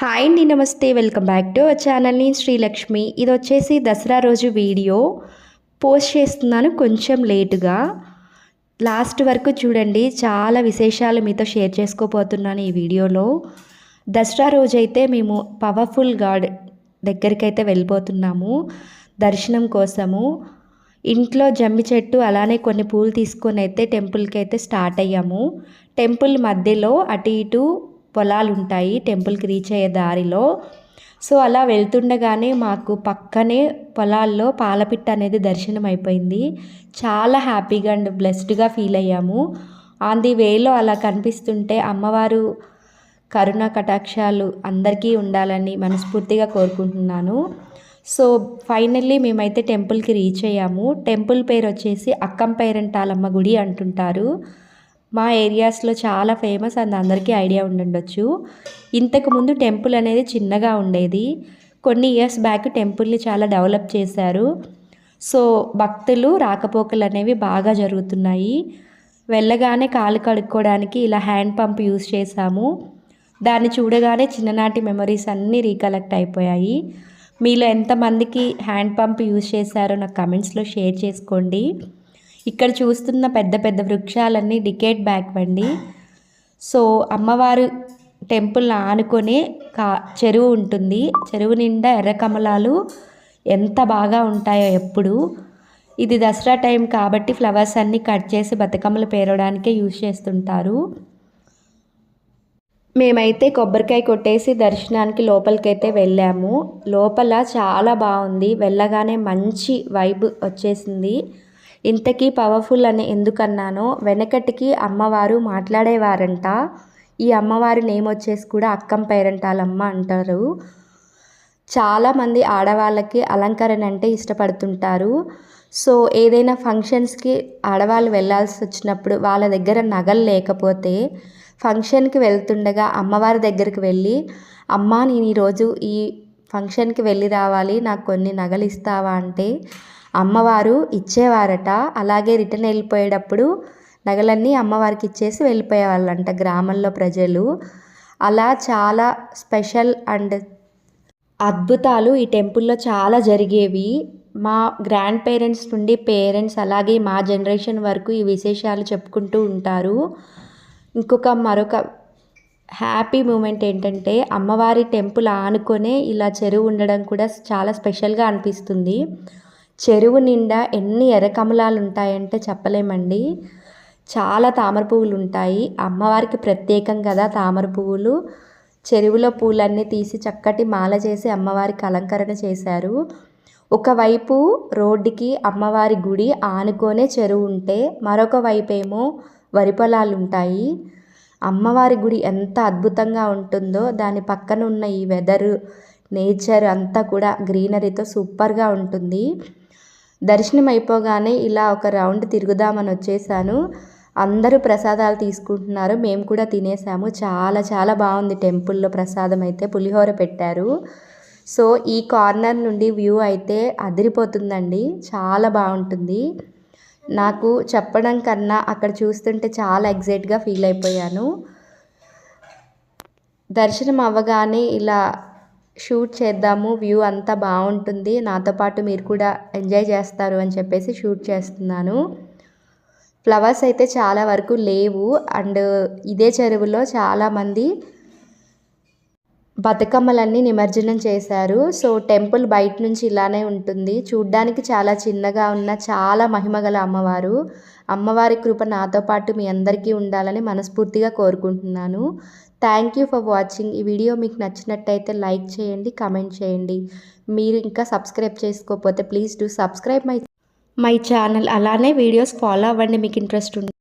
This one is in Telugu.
హాయ్ అండి నమస్తే. Welcome back to our channel. నేను శ్రీలక్ష్మి. ఇది వచ్చేసి దసరా రోజు వీడియో. పోస్ట్ చేస్తున్నాను కొంచెం లేటుగా. లాస్ట్ వరకు చూడండి చాలా విశేషాలు మీతో షేర్ చేసుకోబోతున్నాను ఈ వీడియోలో. దసరా రోజు అయితే మేము పవర్ఫుల్ గాడ్ దగ్గరికి అయితే వెళ్ళిపోతున్నాము దర్శనం కోసము. ఇంట్లో జమ్మి చెట్టు అలానే కొన్ని పూలు తీసుకొని అయితే టెంపుల్కి అయితే స్టార్ట్ అయ్యాము. టెంపుల్ మధ్యలో అటు ఇటు పొలాలు ఉంటాయి టెంపుల్కి రీచ్ అయ్యే దారిలో. సో అలా వెళ్తుండగానే మాకు పక్కనే పొలాల్లో పాలపిట్ట అనేది దర్శనం అయిపోయింది చాలా హ్యాపీగా అండ్ బ్లెస్డ్గా ఫీల్ అయ్యాము. ఆన్ ది వేలో అలా కనిపిస్తుంటే అమ్మవారు కరుణ కటాక్షాలు అందరికీ ఉండాలని మనస్ఫూర్తిగా కోరుకుంటున్నాను. సో ఫైనల్లీ మేమైతే టెంపుల్కి రీచ్ అయ్యాము. టెంపుల్ పేరు వచ్చేసి అక్కం పేరంటాలమ్మ గుడి అంటుంటారు. మా ఏరియాస్లో చాలా ఫేమస్ అండ్ అందరికీ ఐడియా ఉండుండొచ్చు. ఇంతకుముందు టెంపుల్ అనేది చిన్నగా ఉండేది. కొన్ని ఇయర్స్ బ్యాక్ టెంపుల్ని చాలా డెవలప్ చేశారు. సో భక్తులు రాకపోకలు అనేవి బాగా జరుగుతున్నాయి. వెళ్ళగానే కాలు కడుక్కోవడానికి ఇలా హ్యాండ్ పంప్ యూజ్ చేశాము. దాన్ని చూడగానే చిన్ననాటి మెమరీస్ అన్నీ రీకలెక్ట్ అయిపోయాయి. మీలో ఎంతమందికి హ్యాండ్ పంప్ యూజ్ చేశారో నాకు కమెంట్స్లో షేర్ చేసుకోండి. ఇక్కడ చూస్తున్న పెద్ద పెద్ద వృక్షాలన్నీ డికేట్ బ్యాక్ వండి. సో అమ్మవారు టెంపుల్ ఆనుకొని కా చెరువు ఉంటుంది. చెరువు నిండా ఎర్ర కమలాలు ఎంత బాగా ఉంటాయో ఎప్పుడు. ఇది దసరా టైం కాబట్టి ఫ్లవర్స్ అన్నీ కట్ చేసి బతుకమ్మలు పేరడానికే యూజ్ చేస్తుంటారు. మేమైతే కొబ్బరికాయ కొట్టేసి దర్శనానికి లోపలికైతే వెళ్ళాము. లోపల చాలా బాగుంది. వెళ్ళగానే మంచి వైబ్ వచ్చేసింది. ఇంతకీ పవర్ఫుల్ అని ఎందుకన్నానో వెనకటికి అమ్మవారు మాట్లాడేవారంట. ఈ అమ్మవారి నేమ్ వచ్చేసి కూడా అక్కం పేరంటాలమ్మ అంటారు. చాలామంది ఆడవాళ్ళకి అలంకరణ అంటే ఇష్టపడుతుంటారు. సో ఏదైనా ఫంక్షన్స్కి ఆడవాళ్ళు వెళ్ళాల్సి వచ్చినప్పుడు వాళ్ళ దగ్గర నగలు లేకపోతే ఫంక్షన్కి వెళ్తుండగా అమ్మవారి దగ్గరికి వెళ్ళి అమ్మ నేను ఈరోజు ఈ ఫంక్షన్కి వెళ్ళి రావాలి నాకు కొన్ని నగలు ఇస్తావా? అంటే అమ్మవారు ఇచ్చేవారట. అలాగే రిటర్న్ వెళ్ళిపోయేటప్పుడు నగలన్నీ అమ్మవారికి ఇచ్చేసి వెళ్ళిపోయేవాళ్ళంట గ్రామంలో ప్రజలు. అలా చాలా స్పెషల్ అండ్ అద్భుతాలు ఈ టెంపుల్లో చాలా జరిగేవి. మా గ్రాండ్ పేరెంట్స్ నుండి పేరెంట్స్ అలాగే మా జనరేషన్ వరకు ఈ విశేషాలు చెప్పుకుంటూ ఉంటారు. ఇంకొక మరొక హ్యాపీ మూమెంట్ ఏంటంటే అమ్మవారి టెంపుల్ ఆనుకొనే ఇలా చెరువు ఉండడం కూడా చాలా స్పెషల్గా అనిపిస్తుంది. చెరువు నిండా ఎన్ని ఎర్రకమలాలు ఉంటాయంటే చెప్పలేమండి. చాలా తామర పువ్వులు ఉంటాయి అమ్మవారికి ప్రత్యేకం కదా తామర పువ్వులు. చెరువులో పూలన్నీ తీసి చక్కటి మాల చేసి అమ్మవారికి అలంకరణ చేశారు. ఒకవైపు రోడ్డుకి అమ్మవారి గుడి ఆనుకొనే చెరువు ఉంటే మరొక వైపు ఏమో వరి పొలాలు ఉంటాయి అమ్మవారి గుడి ఎంత అద్భుతంగా ఉంటుందో దాని పక్కన ఉన్న ఈ వెదర్ నేచర్ అంతా కూడా గ్రీనరీతో సూపర్గా ఉంటుంది. దర్శనం అయిపోగానే ఇలా ఒక రౌండ్ తిరుగుదామని వచ్చేసాను. అందరూ ప్రసాదాలు తీసుకుంటున్నారు. మేము కూడా తినేసాము. చాలా చాలా బాగుంది టెంపుల్లో ప్రసాదం అయితే. పులిహోర పెట్టారు. సో ఈ కార్నర్ నుండి వ్యూ అయితే అదిరిపోతుందండి. చాలా బాగుంటుంది. నాకు చెప్పడం కన్నా అక్కడ చూస్తుంటే చాలా ఎగ్జైట్గా ఫీల్ అయిపోయాను. దర్శనం అవ్వగానే ఇలా షూట్ చేద్దాము వ్యూ అంతా బాగుంటుంది నాతో పాటు మీరు కూడా ఎంజాయ్ చేస్తారు అని చెప్పేసి షూట్ చేస్తున్నాను. ఫ్లవర్స్ అయితే చాలా వరకు లేవు. అండ్ ఇదే చెరువులో చాలామంది బతుకమ్మలన్నీ నిమజ్జనం చేశారు. సో టెంపుల్ బయట నుంచి ఇలానే ఉంటుంది. చూడ్డానికి చాలా చిన్నగా ఉన్న చాలా మహిమగల అమ్మవారు. అమ్మవారి కృప నాతో పాటు మీ అందరికీ ఉండాలని మనస్ఫూర్తిగా కోరుకుంటున్నాను. థ్యాంక్ యూ ఫర్ వాచింగ్ ఈ వీడియో మీకు నచ్చినట్టయితే లైక్ చేయండి కమెంట్ చేయండి. మీరు ఇంకా సబ్స్క్రైబ్ చేసుకోకపోతే please do subscribe my my channel. అలానే వీడియోస్ ఫాలో అవ్వండి. మీకు ఇంట్రెస్ట్ ఉంది